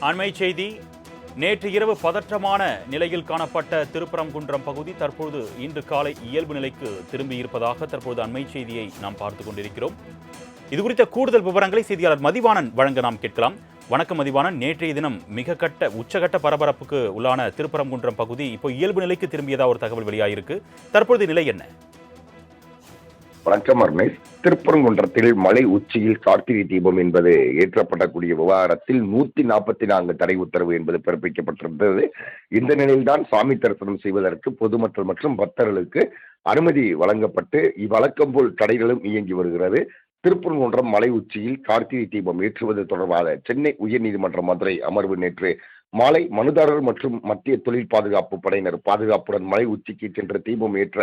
அண்மை செய்தி நேற்று இரவு பதற்றமான நிலையில் காணப்பட்ட திருப்பரங்குன்றம் பகுதி தற்போது இன்று காலை இயல்பு நிலைக்கு திரும்பியிருப்பதாக தற்போது அண்மை செய்தியை நாம் பார்த்துக் கொண்டிருக்கிறோம். இது குறித்த கூடுதல் விவரங்களை செய்தியாளர் மதிவாணன் வழங்க நாம் கேட்கலாம். வணக்கம் மதிவாணன். நேற்றைய தினம் மிக கட்ட உச்சகட்ட பரபரப்புக்கு உள்ளான திருப்பரங்குன்றம் பகுதி இப்போ இயல்பு நிலைக்கு திரும்பியதா ஒரு தகவல் வெளியாகிருக்கு தற்போது நிலை என்ன? வணக்கம் அர்ணேஷ் திருப்பரங்குன்றத்தில் மலை உச்சியில் கார்த்திகை தீபம் என்பது ஏற்றப்படக்கூடிய விவகாரத்தில் நூத்தி நாற்பத்தி நான்கு தடை உத்தரவு என்பது பிறப்பிக்கப்பட்டிருந்தது. இந்த நிலையில்தான் சாமி தரிசனம் செய்வதற்கு பொதுமக்கள் மற்றும் பக்தர்களுக்கு அனுமதி வழங்கப்பட்டு இவ்வழக்கம் போல் தடைகளும் இயங்கி வருகிறது. திருப்பரங்குன்றம் மலை உச்சியில் கார்த்திகை தீபம் ஏற்றுவது தொடர்பாக சென்னை உயர்நீதிமன்ற மதுரை அமர்வு நேற்று மாலை மனுதாரர் மற்றும் மத்திய தொழில் பாதுகாப்பு படையினர் பாதுகாப்புடன் மலை உச்சிக்கு சென்று தீபம் ஏற்ற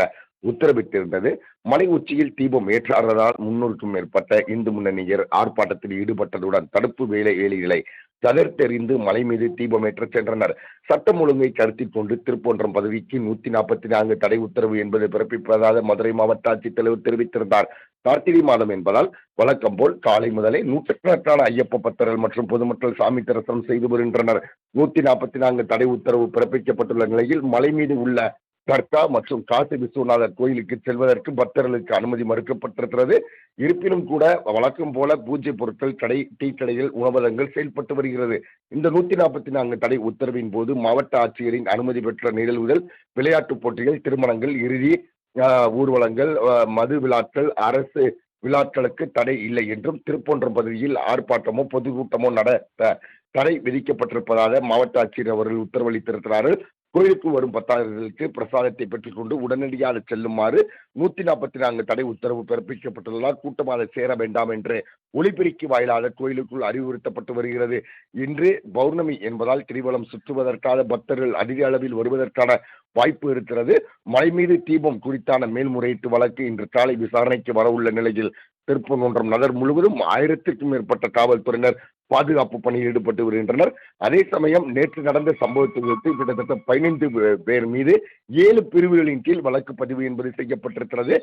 உத்தரவிட்டிருந்தது. மலை உச்சியில் தீபம் ஏற்றாததால் முன்னூறுக்கும் மேற்பட்ட இந்து முன்னணியர் ஆர்ப்பாட்டத்தில் ஈடுபட்டதுடன் தடுப்பு வேலை வேலைகளை தகர்த்தெறிந்து மலை மீது தீபம் ஏற்ற சென்றனர். சட்டம் ஒழுங்கை கருத்தில் கொண்டு திருப்போன்றம் பதவிக்கு நூத்தி நாற்பத்தி நான்கு தடை உத்தரவு என்பது பிறப்பிப்பதாக மதுரை மாவட்ட ஆட்சித்தலைவர் தெரிவித்திருந்தார். கார்த்திகை மாதம் என்பதால் வழக்கம் போல் காலை முதலே நூற்றுக்கணக்கான ஐயப்ப பக்தர்கள் மற்றும் பொதுமக்கள் சாமி தரிசனம் செய்து வருகின்றனர். நூத்தி நாற்பத்தி நான்கு தடை உத்தரவு பிறப்பிக்கப்பட்டுள்ள நிலையில் மலை மீது உள்ள தர்கா மற்றும் காசி விஸ்வநாதர் கோயிலுக்கு செல்வதற்கு பக்தர்களுக்கு அனுமதி மறுக்கப்பட்டிருக்கிறது. இருப்பினும் கூட வழக்கம் போல பூஜை பொருட்கள் கடை டீ கடைகள் உணவகங்கள் செயல்பட்டு வருகிறது. இந்த நூத்தி நாற்பத்தி நான்கு தடை உத்தரவின் போது மாவட்ட ஆட்சியரின் அனுமதி பெற்ற நிகழ்வுகள் விளையாட்டுப் போட்டிகள் திருமணங்கள் இறுதி ஊர்வலங்கள் மது விழாக்கள் அரசு விழாக்களுக்கு தடை இல்லை என்றும் திருப்போன்ற பகுதியில் ஆர்ப்பாட்டமோ பொதுக்கூட்டமோ நடத்த தடை விதிக்கப்பட்டிருப்பதாக மாவட்ட ஆட்சியர் அவர்கள் உத்தரவளித்திருக்கிறார்கள். கோயிலுக்கு வரும் பக்தர்களுக்கு பிரசாதத்தை பெற்றுக்கொண்டு உடனடியாக செல்லுமாறு நூத்தி நாற்பத்தி நான்கு தடை உத்தரவு பிறப்பிக்கப்பட்டுள்ளதால் கூட்டமாக சேர வேண்டாம் என்று ஒளிபெருக்கி வாயிலாக கோயிலுக்குள் அறிவுறுத்தப்பட்டு வருகிறது. இன்று பௌர்ணமி என்பதால் கிரிவலம் சுற்றுவதற்காக பக்தர்கள் அதிக அளவில் வருவதற்கான வாய்ப்பு இருக்கிறது. மலை மீது தீபம் குறித்தான மேல்முறையீட்டு வழக்கு இன்று காலை விசாரணைக்கு வரவுள்ள நிலையில் திருப்பங்குன்றம் நகர் முழுவதும் ஆயிரத்திற்கும் மேற்பட்ட காவல்துறையினர் பாதுகாப்பு பணியில் ஈடுபட்டு வருகின்றனர். அதே சமயம் நேற்று நடந்த சம்பவத்தை கிட்டத்தட்ட பதினைந்து பேர் மீது ஏழு பிரிவுகளின் கீழ் வழக்கு பதிவு என்பது செய்யப்பட்டிருக்கிறது.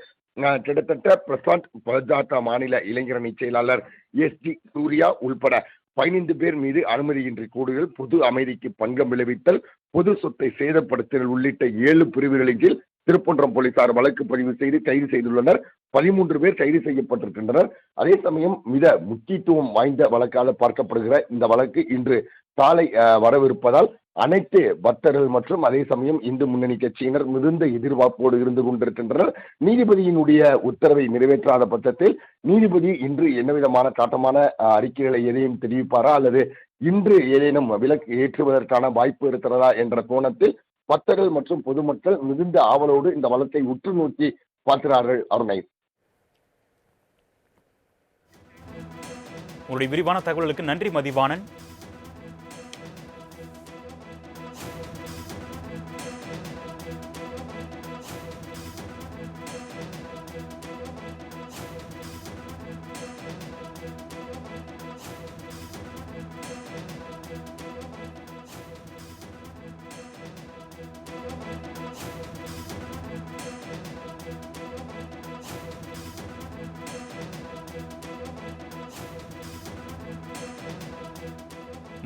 கிட்டத்தட்ட பிரசாந்த் பஜாதா மாநில இளைஞரணி செயலாளர் எஸ் டி சூர்யா உள்பட பதினைந்து பேர் மீது அனுமதியின்றி கூடுதல் பொது அமைதிக்கு பங்கம் விளைவித்தல் பொது சொத்தை சேதப்படுத்துதல் உள்ளிட்ட ஏழு பிரிவுகளின் கீழ் திருப்பன்றம் போலீசார் வழக்கு பதிவு செய்து கைது செய்துள்ளனர். பதிமூன்று பேர் கைது செய்யப்பட்டிருக்கின்றனர். அதே சமயம் மிக முக்கியத்துவம் வாய்ந்த வழக்காக பார்க்கப்படுகிற இந்த வழக்கு இன்று காலை வரவிருப்பதால் அனைத்து பக்தர்கள் மற்றும் அதே சமயம் இந்து முன்னணி கட்சியினர் மிகுந்த எதிர்பார்ப்போடு இருந்து கொண்டிருக்கின்றனர். நீதிபதியினுடைய உத்தரவை நிறைவேற்றாத பட்சத்தில் நீதிபதி இன்று என்ன விதமான காட்டமான அறிக்கைகளை எதையும் தெரிவிப்பாரா அல்லது இன்று ஏதேனும் விலக்கு ஏற்றுவதற்கான வாய்ப்பு இருக்கிறதா என்ற கோணத்தில் பக்தர்கள் மற்றும் பொதுமக்கள் மிகுந்த ஆவலோடு இந்த வளத்தை உற்று நோக்கி பார்க்கிறார்கள் அருணை. உங்களுடைய விரிவான தகவல்களுக்கு நன்றி மதிவானன்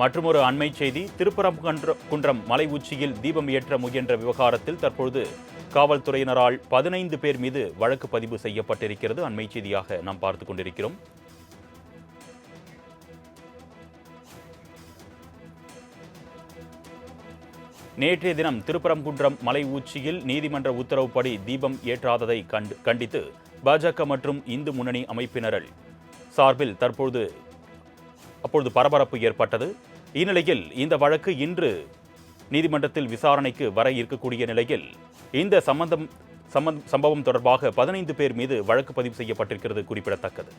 மற்றொரு அண்மை செய்தி திருப்பரங்குன்றம் குன்றம் மலை உச்சியில் தீபம் ஏற்ற முயன்ற விவகாரத்தில் தற்பொழுது காவல்துறையினரால் பதினைந்து பேர் மீது வழக்கு பதிவு செய்யப்பட்டிருக்கிறது. அண்மை செய்தியாக நாம் பார்த்து கொண்டிருக்கிறோம். நேற்றைய தினம் திருப்பரங்குன்றம் மலை உச்சியில் நீதிமன்ற உத்தரவுப்படி தீபம் ஏற்றாததை கண்டு கண்டித்து பாஜக மற்றும் இந்து முன்னணி அமைப்பினர்கள் சார்பில் தற்பொழுது அப்பொழுது பரபரப்பு ஏற்பட்டது. இந்நிலையில் இந்த வழக்கு இன்று நீதிமன்றத்தில் விசாரணைக்கு வர இருக்கக்கூடிய நிலையில் இந்த சம்பந்தம் சம்பவம் தொடர்பாக பதினைந்து பேர் மீது வழக்கு பதிவு செய்யப்பட்டிருக்கிறது குறிப்பிடத்தக்கது.